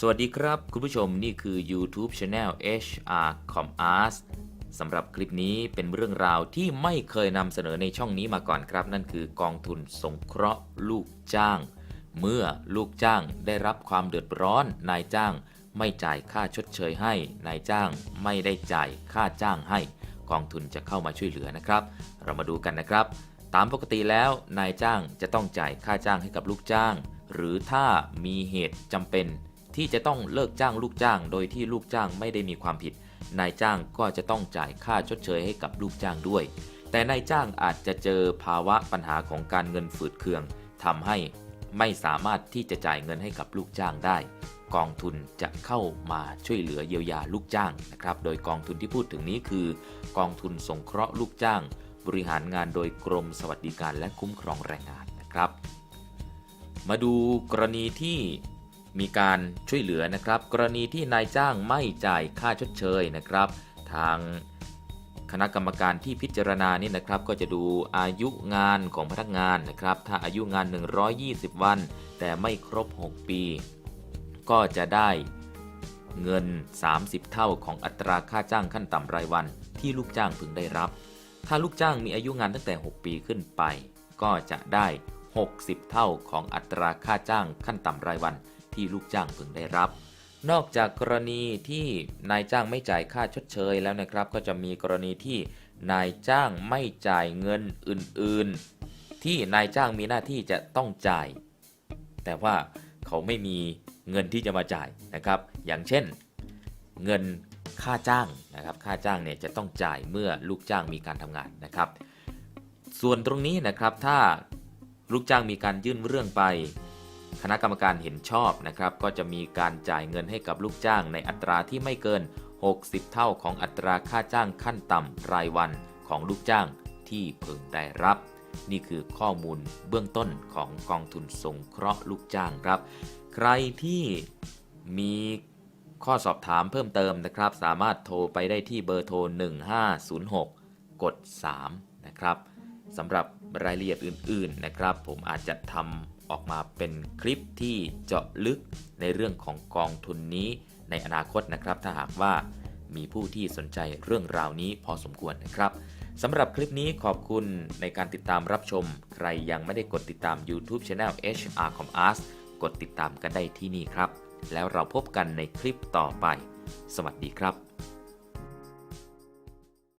สวัสดีครับ คุณผู้ชมนี่คือ YouTube Channel HR Com Art สำหรับคลิปนี้เป็นเรื่องราวที่ไม่เคยนำเสนอในช่องนี้มาก่อนครับ นั่นคือกองทุนสงเคราะห์ลูกจ้าง เมื่อลูกจ้างได้รับความเดือดร้อน นายจ้างไม่จ่ายค่าชดเชยให้ นายจ้างไม่ได้จ่ายค่าจ้างให้ กองทุนจะเข้ามาช่วยเหลือนะครับ เรามาดูกันนะครับ ตามปกติแล้ว นายจ้างจะต้องจ่ายค่าจ้างให้กับลูกจ้าง หรือถ้ามีเหตุจำเป็น ที่จะต้องเลิกจ้างลูกจ้าง โดยที่ลูกจ้างไม่ได้มีความผิด นายจ้างก็จะต้องจ่ายค่าชดเชยให้กับลูกจ้างด้วย แต่นายจ้างอาจจะเจอภาวะปัญหาของการเงินฝืดเคืองทำให้ไม่สามารถที่จะจ่ายเงินให้กับลูกจ้างได้ กองทุนจะเข้ามาช่วยเหลือเยียวยาลูกจ้างนะครับ โดยกองทุนที่พูดถึงนี้คือ กองทุนสงเคราะห์ลูกจ้าง บริหารงานโดยกรมสวัสดิการและคุ้มครองแรงงานนะครับ มาดูกรณีที่ มีการช่วยเหลือนะครับ กรณีที่นายจ้างไม่จ่ายค่าชดเชยนะครับ ทางคณะกรรมการที่พิจารณานี่นะครับ ก็จะดูอายุงานของพนักงานนะครับ ถ้าอายุงาน 120 วัน แต่ไม่ครบ 6 ปี ก็จะได้เงิน 30 เท่าของอัตราค่าจ้างขั้นต่ำรายวัน ที่ลูกจ้างพึงได้รับ ถ้าลูกจ้างมีอายุงานตั้งแต่ 6 ปีขึ้นไป ก็จะได้ 60 เท่าของอัตราค่าจ้างขั้นต่ำรายวัน ที่ลูกจ้างพึงได้รับ นอกจากกรณีที่นายจ้างไม่จ่ายค่าชดเชยแล้วนะครับ ก็จะมีกรณีที่นายจ้างไม่จ่ายเงินอื่นๆ ที่นายจ้างมีหน้าที่จะต้องจ่าย แต่ว่าเขาไม่มีเงินที่จะมาจ่ายนะครับ อย่างเช่น เงินค่าจ้างนะครับ ค่าจ้างเนี่ยจะต้องจ่ายเมื่อลูกจ้างมีการทำงานนะครับ ส่วนตรงนี้นะครับถ้าลูกจ้างมีการยื่นเรื่องไป คณะกรรมการเห็นชอบนะครับ ก็จะมีการจ่ายเงินให้กับลูกจ้างในอัตราที่ไม่เกิน 60 เท่าของอัตราค่าจ้างขั้นต่ำรายวันของลูกจ้างที่พึงได้รับ นี่คือข้อมูลเบื้องต้นของกองทุนสงเคราะห์ลูกจ้างครับ ใครที่มีข้อสอบถามเพิ่มเติมนะครับ สามารถโทรไปได้ที่เบอร์โทร 1506 กด 3 นะครับสำหรับรายละเอียดอื่น ๆ นะครับ ผมอาจจะทำ ออกมาเป็นคลิปที่เจาะลึกในเรื่องของกองทุนนี้ในอนาคตนะครับ ถ้าหากว่ามีผู้ที่สนใจเรื่องราวนี้พอสมควรนะครับสำหรับคลิปนี้ขอบคุณในการติดตามรับชม ใครยังไม่ได้กดติดตาม YouTube Channel HR Com Art กดติดตามกันได้ที่นี่ครับ แล้วเราพบกันในคลิปต่อไป สวัสดีครับ